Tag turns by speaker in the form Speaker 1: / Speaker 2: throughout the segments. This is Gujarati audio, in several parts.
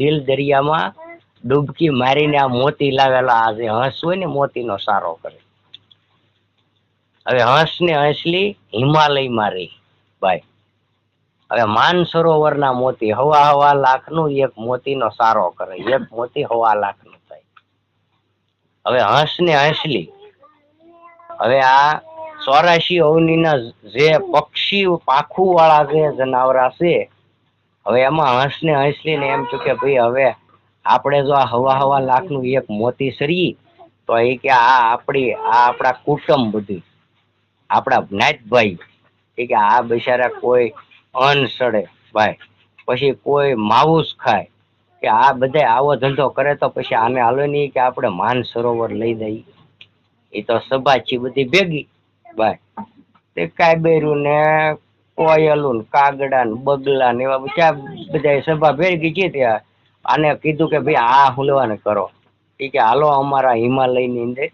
Speaker 1: દિલ દરિયામાં ડૂબકી મારીને આ મોતી લાવેલા આજે હંસ હોય ને મોતીનો સારો કરે. હવે હંસ ને હંસલી હિમાલયમાં રહી. ભાઈ, હવે માન સરોવરના મોતી હવા હવા લાખનું એક મોતીનો સારો કરે. એક મોતી હવા લાખનું થાય. હવે હંસ ને હંસલી. હવે આ ચોરાશી અવનીના જે પક્ષી પાખું વાળા જે જનાવરા છે હવે એમાં હસને ને ને એમ થયું કે ભાઈ હવે આપણે જો આ હવા હવા લાખનું એક મોતી સરી તો એ કે આ આપણી આ આપણા કુટુંબ બધી. આપણા જ્ઞાતભાઈ એ કે આ બિચારા કોઈ અન સડે, ભાઈ. પછી કોઈ માવુસ ખાય. કે આ બધે આવો ધંધો કરે તો પછી આને હાલો નહીં કે આપણે માન સરોવર લઈ દઈએ. એ તો સભાચી બધી ભેગી, ભાઈ. તે કાયબેરું ને કોયલું કાગડા ને બગલા ને એવા બધા બધા સભા ભેગી છે ત્યાં. આને કીધું કે ભાઈ આ હુલવાને કરો. એ કે, હાલો, અમારા હિમાલયની અંદર.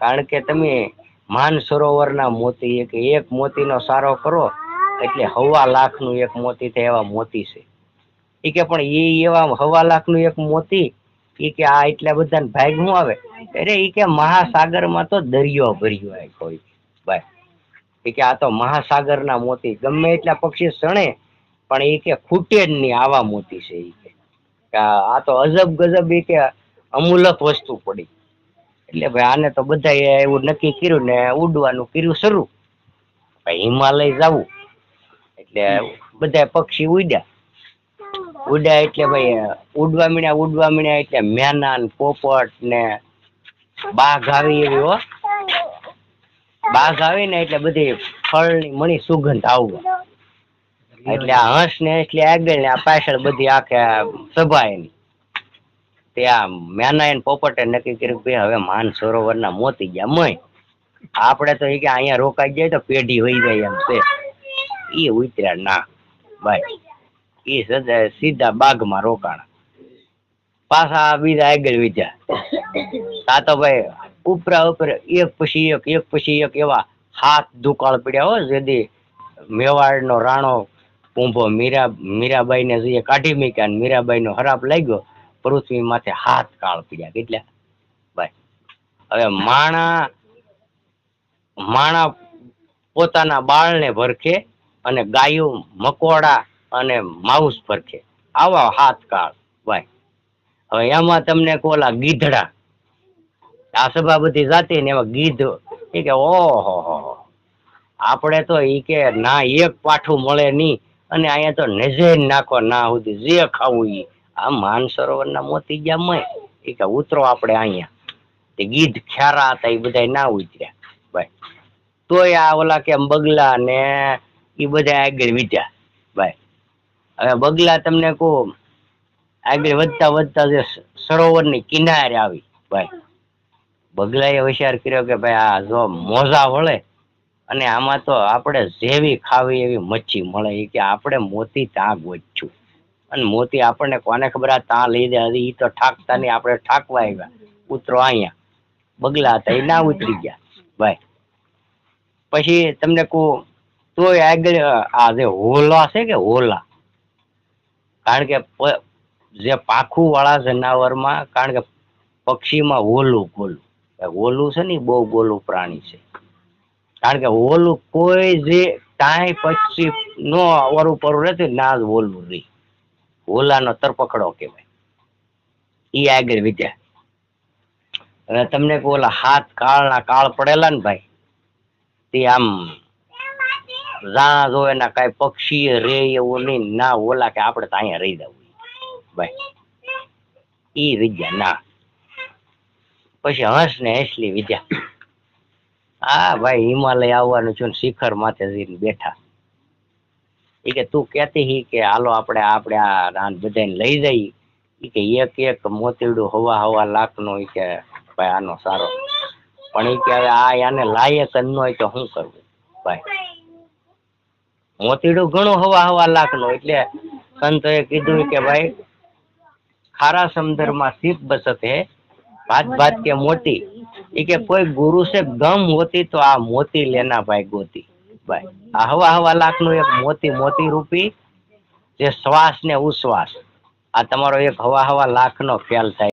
Speaker 1: કારણ કે તમે માન સરોવરના મોતી એક એક મોતીનો સારો કરો, એટલે હવા લાખનું એક મોતી થાય એવા મોતી છે. એ કે, પણ એ એવા હવા લાખનું એક મોતી એ કે આ એટલા બધા ભાગ શું આવે? અરે એ કે, મહાસાગરમાં તો દરિયો ભર્યો હોય કોઈ. ભાઈ કે આ તો મહાસાગરના મોતી, ગમે એટલા પક્ષી સણે પણ એ કે ખૂટે જ નહીં આવા મોતી છે એ કે. આ તો અજબ ગજબ એ કે અમૂલક વસ્તુ પડી. એટલે ભાઈ આને તો બધા એવું નક્કી કર્યું ને ઉડવાનું કર્યું શરૂ. હિમાલય જવું. એટલે બધા પક્ષી ઉડ્યા. ઉડ્યા એટલે ભાઈ, ઉડવા મીણ્યા ઉડવા મીણ્યા એટલે મેના ને પોપટ ને બાઘ આવી એવી હો. બાઘ આવી ને એટલે બધી ફળની મણી સુગંધ આવવા. એટલે આ હંસ ને એટલે આગળ ને આ પાછળ બધી આખે સભા એની તે આ મેના એને પોપટે નક્કી કર્યું કે હવે માન સરોવર ના મોતી ગયા મય. આપણે તો એ કે અહીંયા રોકાઈ જાય તો પેઢી હોઈ જાય એમ છે. એ ઉતર્યા ના. ભાઈ એ સદા સીધા બાગમાં રોકાણા. પાછા બીજા આગળ વિચાર આ તો ભાઈ ઉપરા ઉપર એક પછી એક એક પછી એક એવા હાથ દુકાળ પડ્યા હો જેદી મેવાડનો રાણો કુંભો મીરા, મીરાબાઈને જે કાઢી મૂક્યા મીરાબાઈ મીરાબાઈનો હરાપ લાગ્યો, પૃથ્વી માથે હાથ કાળ પડ્યા, કેટલા? ભાઈ હવે માણા માણા પોતાના બાળને ભરખે અને ગાયું મકોડા અને માઉસ ભરખે. આવા હાથ કાળ ભાઈ હવે એમાં તમને કોલા ગીધડા આ સભા બધી જાતી ને એમાં ગીધ. એ કે, ઓહો, હો આપણે તો ઈ કે, ના, એક પાઠું મળે નહીં. અને અહીંયા તો નજે નાખો, ના સુધી જે ખાવું ઈ. આ માન સરોવરના મોતી ગયા મય. એ કે, ઉતરો આપણે અહીંયા. તે ગીધ ખ્યારા હતા એ બધા ના ઉતર્યા. ભાઈ, તોય આ ઓલા કે બગલા ને એ બધા આગળ વિદ્યા ભાઈ, હવે બગલા તમને કહું, આગળ વધતા વધતા જે સરોવરની કિનારે આવી. ભાઈ બગલાએ હોશિયાર કર્યો કે ભાઈ આ જો મોજા વળે અને આમાં તો આપણે જેવી ખાવી એવી મચ્છી મળે એ કે આપણે મોતી ત્યાં ગોચ્યું અને મોતી આપણને કોને ખબર આ ત્યાં લઈ દે એ તો ઠાકતા નહીં, આપણે ઠાકવા આવ્યા ઉતરો અહીંયા. બગલા હતા એ ના ઉતરી ગયા. ભાઈ, પછી તમને કહું, તોય આગળ આ જે હોલા છે કે હોલા? કારણ કે જે પાખું વાળા જનાવરમાં, કારણ કે પક્ષીમાં હોલું ગોલું. હોલું છે ને બહુ ગોલું પ્રાણી છે. કારણ કે ઓલું કોઈ જે કાંઈ પછી નો વરું પરું રહેતું ના જ ઓલું રહી ઓલાનો તરપકડો કહેવાય. એ આગળ વિદ્યા હવે તમને કહું ઓલા હાથ કાળના કાળ પડેલા ને ભાઈ, તે આમ રાજ હોય એના કઈ પક્ષી રે એવું નહીં. ના, ઓલા કે આપણે તો અહીંયા રહી દઉં ભાઈ એ વિદ્યા ના. પછી હંસ ને હંસલી વિદ્યા. હા ભાઈ, હિમાલય આવવાનું છું શિખર માથે જઈને બેઠા. એ કે તું કેતી હી કે હાલો આપણે આપણે આ રાન બધાને લઈ જઈ. એ કે એક એક મોતીડું હવા હવા લાખનો એ કે ભાઈ આનો સારો. પણ એ કે આ આને લાયક ન હોય તો શું કરવું? ભાઈ, મોતીડું ઘણું હવા હવા લાખનો એટલે સંતોએ કીધું કે ભાઈ, ખારા સમંદરમાં સીપ બસત હે. भात भात के मोती ये के कोई गुरु से गम होती तो आ मोती लेना भाई गोती ભાઈ આ હવા હવા લાખ નું એક મોતી મોતી રૂપી જે શ્વાસ ને ઉશ્વાસ આ તમારો એક હવા હવા લાખનો ખ્યાલ થાય